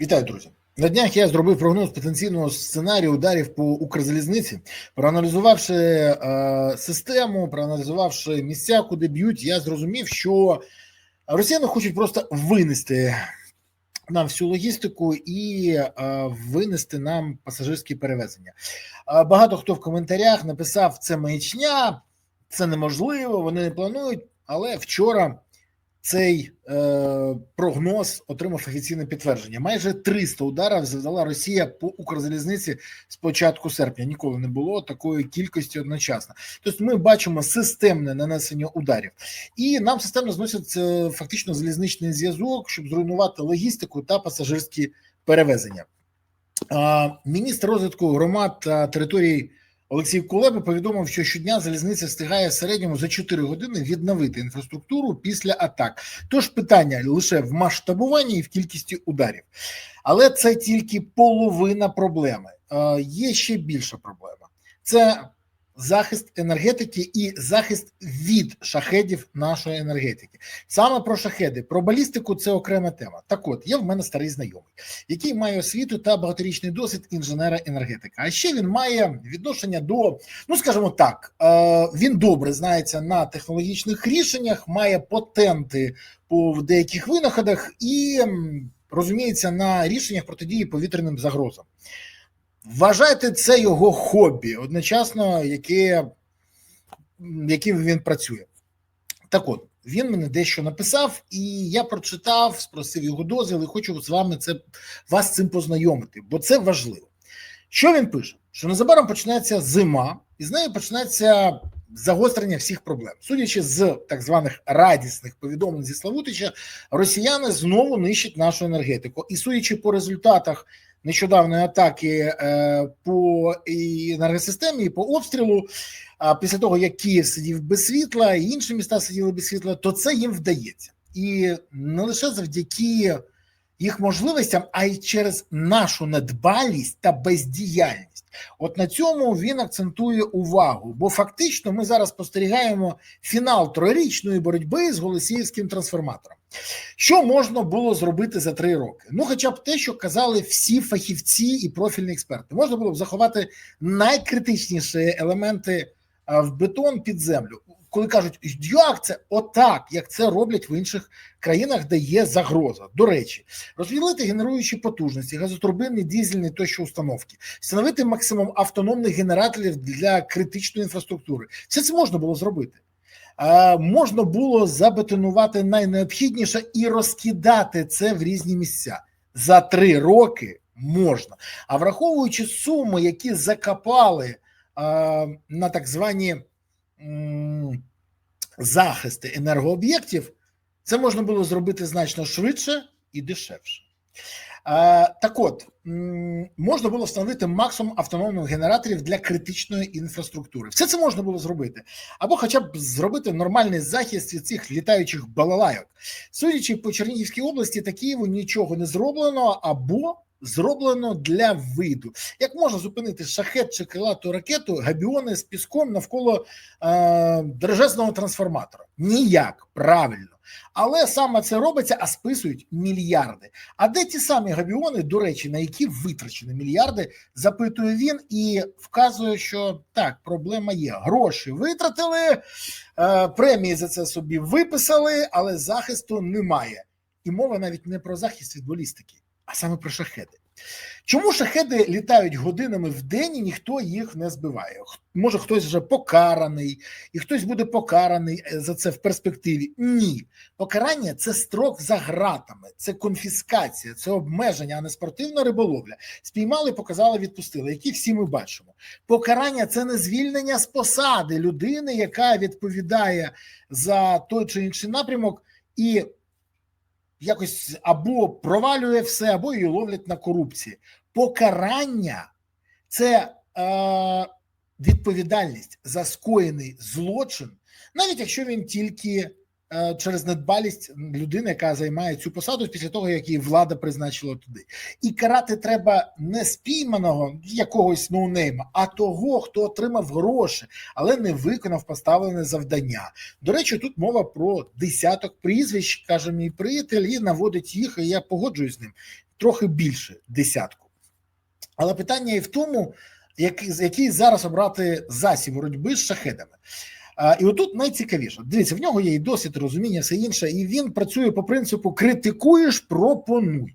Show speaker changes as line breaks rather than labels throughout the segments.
Вітаю, друзі. На днях я зробив прогноз потенційного сценарію ударів по Укрзалізниці, проаналізувавши е, систему, проаналізувавши місця, куди б'ють, я зрозумів, що росіяни хочуть просто винести нам всю логістику і е, винести нам пасажирські перевезення. Е, багато хто в коментарях написав: це маячня, це неможливо, вони не планують. Але вчора цей е, прогноз отримав офіційне підтвердження. Майже 300 ударів завдала Росія по Укрзалізниці з початку серпня. Ніколи не було такої кількості одночасно. Тобто, ми бачимо системне нанесення ударів, і нам системно зносять е, фактично залізничний зв'язок, щоб зруйнувати логістику та пасажирські перевезення. Е, міністр розвитку громад та територій. Олексій Кулеба повідомив, що щодня залізниця встигає в середньому за 4 години відновити інфраструктуру після атак. Тож питання лише в масштабуванні і в кількості ударів, але це тільки половина проблеми. Е, Є ще більша проблема: це захист енергетики і захист від шахедів нашої енергетики. Саме про шахеди, про балістику це окрема тема. Так от є в мене старий знайомий, який має освіту та багаторічний досвід інженера енергетика. А ще він має відношення до, ну скажімо так, е, він добре знається на технологічних рішеннях, має патенти по деяких винаходах і розуміється на рішеннях протидії повітряним загрозам. Вважайте це його хобі, одночасно, яке, яким він працює. Так от, він мене дещо написав, і я прочитав, спросив його дозвіл, і хочу з вами це вас цим познайомити, бо це важливо. Що він пише? Що незабаром почнеться зима, і з нею почнеться загострення всіх проблем. Судячи з так званих радісних повідомлень зі Славутича, росіяни знову нищать нашу енергетику. І судячи по результатах нещодавної атаки е, по енергосистемі, і по обстрілу, а після того як Київ сидів без світла, і інші міста сиділи без світла, то це їм вдається, і не лише завдяки їх можливостям, а й через нашу недбалість та бездіяльність. От на цьому він акцентує увагу, бо фактично ми зараз спостерігаємо фінал трирічної боротьби з голосіївським трансформатором. Що можна було зробити за три роки? Ну, хоча б те, що казали всі фахівці і профільні експерти, можна було б заховати найкритичніші елементи в бетон під землю. Коли кажуть, як це отак, як це роблять в інших країнах, де є загроза. До речі, розділити генеруючі потужності, газотурбинні, дізельні тощо установки, встановити максимум автономних генераторів для критичної інфраструктури. Все це можна було зробити. Е, можна було забетонувати найнеобхідніше і розкидати це в різні місця за три роки. Можна, а враховуючи суми, які закопали е, на так звані захисти енергооб'єктів, це можна було зробити значно швидше і дешевше. Так от можна було встановити максимум автономних генераторів для критичної інфраструктури. Все це можна було зробити, або хоча б зробити нормальний захист від цих літаючих балалайок. Судячи по Чернігівській області та Києву, нічого не зроблено або зроблено для виду. Як можна зупинити шахет чи крилату ракету габіони з піском навколо е, дорожезного трансформатора? Ніяк правильно. Але саме це робиться, а списують мільярди. А де ті самі габіони, до речі, на які витрачені мільярди, запитує він і вказує, що так, проблема є. Гроші витратили, е, премії за це собі виписали, але захисту немає. І мова навіть не про захист від балістики, а саме про шахеди. Чому шахеди літають годинами в день і ніхто їх не збиває? Може, хтось вже покараний, і хтось буде покараний е, за це в перспективі. Ні, покарання це строк за гратами, це конфіскація, це обмеження, а не спортивна риболовля. Спіймали, показали, відпустили, які всі ми бачимо. Покарання це не звільнення з посади людини, яка відповідає за той чи інший напрямок, і якось або провалює все, або її ловлять на корупції. Покарання це е, відповідальність за скоєний злочин, навіть якщо він тільки через недбалість людини, яка займає цю посаду після того, як її влада призначила туди. І карати треба не спійманого якогось ноунейма, а того, хто отримав гроші, але не виконав поставлене завдання. До речі, тут мова про десяток прізвищ, каже мій приятель, і наводить їх, і я погоджуюсь з ним. трохи більше десятку. Але питання і в тому, який зараз обрати засіб боротьби з шахедами. І отут найцікавіше. Дивіться, в нього є і досвід, розуміння, все інше, і він працює по принципу критикуєш, пропонуй.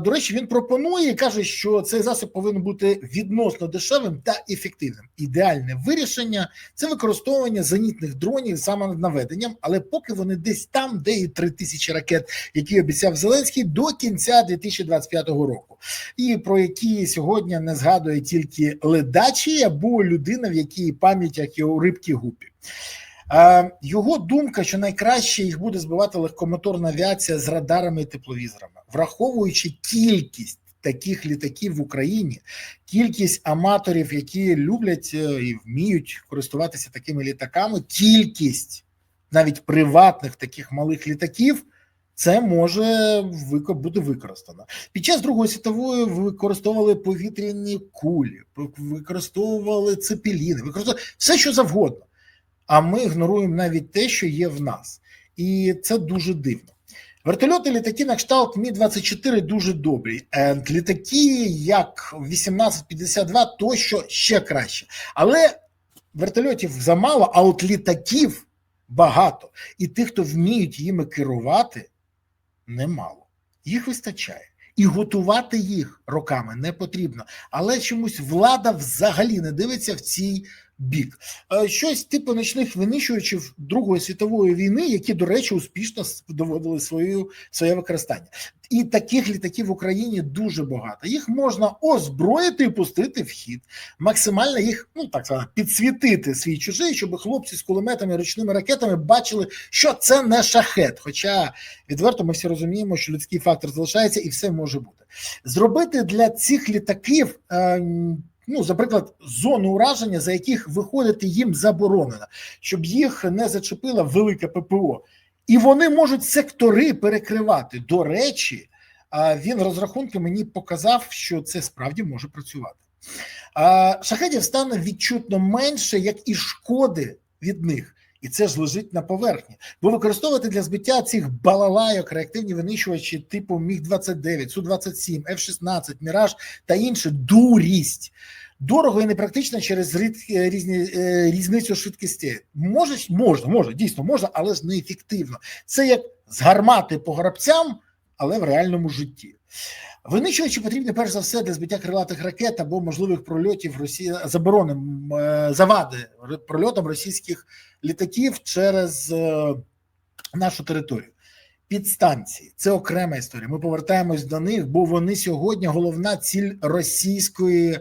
До речі, він пропонує і каже, що цей засіб повинен бути відносно дешевим та ефективним. Ідеальне вирішення це використовування зенітних дронів саме над наведенням, але поки вони десь там, де і три тисячі ракет, які обіцяв Зеленський до кінця 2025 року, і про які сьогодні не згадує тільки ледачі або людина, в якій пам'ять як і у рибки гупі. Його думка, що найкраще їх буде збивати легкомоторна авіація з радарами і тепловізорами, враховуючи кількість таких літаків в Україні, кількість аматорів, які люблять і вміють користуватися такими літаками, кількість навіть приватних таких малих літаків. Це може бути використано під час Другої світової. Використовували повітряні кулі, використовували цепеліни, використовували все, що завгодно. А ми ігноруємо навіть те, що є в нас, і це дуже дивно. Вертольоти, літаки на кшталт Мі 24 дуже добрі. Літаки, як 1852, тощо ще краще. Але вертольотів замало, а от літаків багато. І тих, хто вміють їми керувати, немало. Їх вистачає. І готувати їх роками не потрібно. Але чомусь влада взагалі не дивиться в цій бік. Щось типу ночних винищувачів Другої світової війни, які, до речі, успішно доводили свою своє використання. І таких літаків в Україні дуже багато. Їх можна озброїти і пустити в хід, максимально їх ну так сказати, підсвітити свій чужий, щоб хлопці з кулеметами, ручними ракетами бачили, що це не шахет. Хоча відверто ми всі розуміємо, що людський фактор залишається і все може бути. Зробити для цих літаків. Е, Ну, наприклад, зону ураження, за яких виходити їм заборонено, щоб їх не зачепила велика ППО, і вони можуть сектори перекривати. До речі, він розрахунки мені показав, що це справді може працювати. Шахедів стане відчутно менше, як і шкоди від них. І це ж лежить на поверхні. Бо використовувати для збиття цих балалайок реактивні винищувачі типу Міг 29 Су 27 F-16, Міраж та інше дурість. Дорого і непрактично через різні різницю швидкості. Може, можна, може, дійсно можна, але ж неефективно. Це як з гармати по грабцям, але в реальному житті. Винищувачі потрібні перш за все для збиття крилатих ракет або можливих прольотів Росії заборони завади прольотам російських літаків через нашу територію. Підстанції це окрема історія. Ми повертаємось до них, бо вони сьогодні головна ціль російської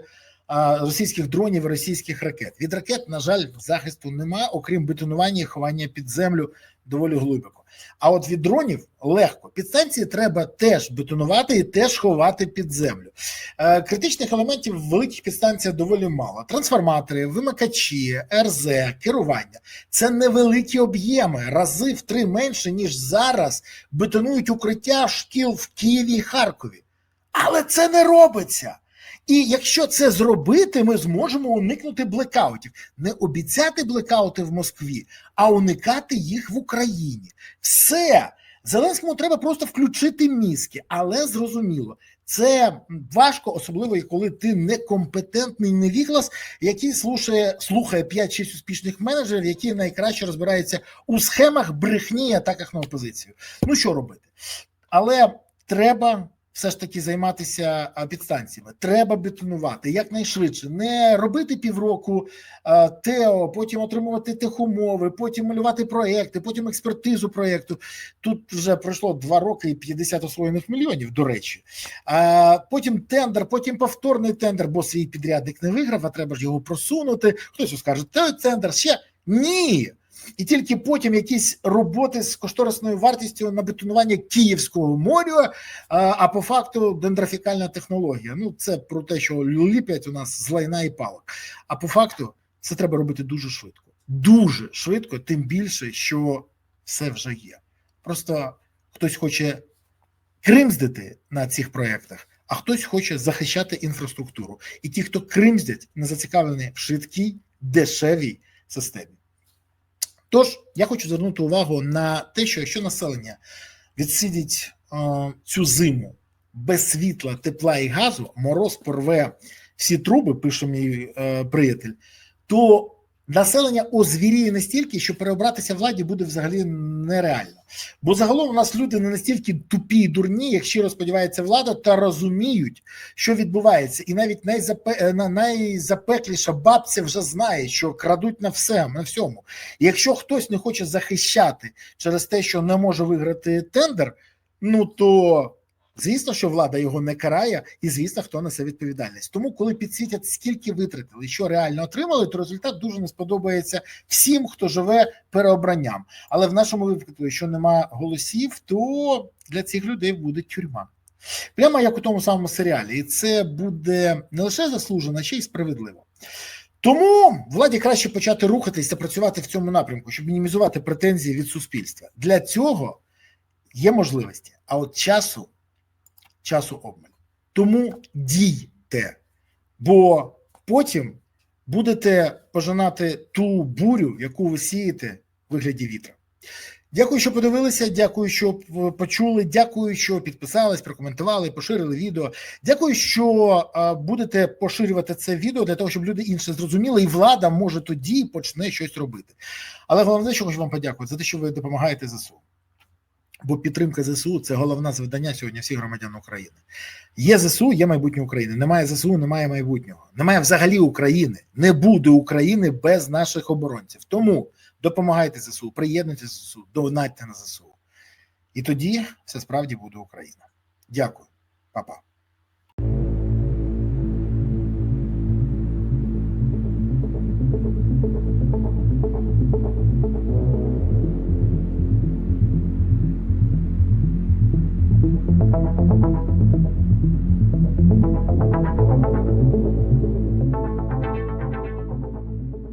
російських дронів, російських ракет. Від ракет, на жаль, захисту немає, окрім бетонування і ховання під землю доволі глибоко. А от від дронів легко підстанції треба теж бетонувати і теж ховати під землю. Е, критичних елементів в великих підстанціях доволі мало. Трансформатори, вимикачі, РЗ, керування це невеликі об'єми, рази в три менше ніж зараз бетонують укриття шкіл в Києві і Харкові. Але це не робиться. І якщо це зробити, ми зможемо уникнути блекаутів, не обіцяти блекаути в Москві, а уникати їх в Україні. Все Зеленському треба просто включити мізки, але зрозуміло. Це важко, особливо коли ти некомпетентний невіглас, який слухає слухає 5-6 успішних менеджерів, які найкраще розбираються у схемах брехні і атаках на опозицію. Ну що робити? Але треба все ж таки займатися підстанціями. Треба бетонувати якнайшвидше, не робити півроку тео, потім отримувати техумови, потім малювати проекти, потім експертизу проєкту. Тут вже пройшло два роки і 50 освоєних мільйонів. До речі, а потім тендер, потім повторний тендер, бо свій підрядник не виграв, а треба ж його просунути. Хтось скаже, той тендер ще ні і тільки потім якісь роботи з кошторисною вартістю на бетонування Київського моря, а по факту дендрофікальна технологія. Ну це про те, що ліпять у нас з лайна і палок. А по факту це треба робити дуже швидко, дуже швидко, тим більше, що все вже є. Просто хтось хоче кримздити на цих проєктах, а хтось хоче захищати інфраструктуру. І ті, хто кримздять, не зацікавлені в швидкій, дешевій системі. Тож я хочу звернути увагу на те, що якщо населення відсидить е, цю зиму без світла, тепла і газу, мороз порве всі труби, пише мій е, приятель, то населення озвіріє настільки, що переобратися владі буде взагалі нереально. Бо загалом у нас люди не настільки тупі і дурні, як щиро сподівається влада, та розуміють, що відбувається, і навіть найзапе... е, найзапекліша бабця вже знає, що крадуть на все, на всьому. І якщо хтось не хоче захищати через те, що не може виграти тендер, ну то. Звісно, що влада його не карає, і звісно, хто несе відповідальність. Тому, коли підсвітять, скільки витратили, що реально отримали, то результат дуже не сподобається всім, хто живе переобранням. Але в нашому випадку, якщо нема голосів, то для цих людей буде тюрма. Прямо як у тому самому серіалі, і це буде не лише заслужено, а ще й справедливо. Тому владі краще почати рухатись та працювати в цьому напрямку, щоб мінімізувати претензії від суспільства. Для цього є можливості, а от часу, часу обмаль. Тому дійте, бо потім будете пожинати ту бурю, яку ви сієте в вигляді вітра. Дякую, що подивилися. Дякую, що почули. Дякую, що підписались, прокоментували, поширили відео. Дякую, що будете поширювати це відео для того, щоб люди інше зрозуміли, і влада може тоді почне щось робити. Але головне, що хочу вам подякувати за те, що ви допомагаєте ЗСУ. Бо підтримка ЗСУ це головне завдання сьогодні всіх громадян України. Є ЗСУ, є майбутнє України. Немає ЗСУ, немає майбутнього. Немає взагалі України. Не буде України без наших оборонців. Тому допомагайте ЗСУ, приєднуйтесь ЗСУ, донатьте на ЗСУ. І тоді все справді буде Україна. Дякую, Па-па.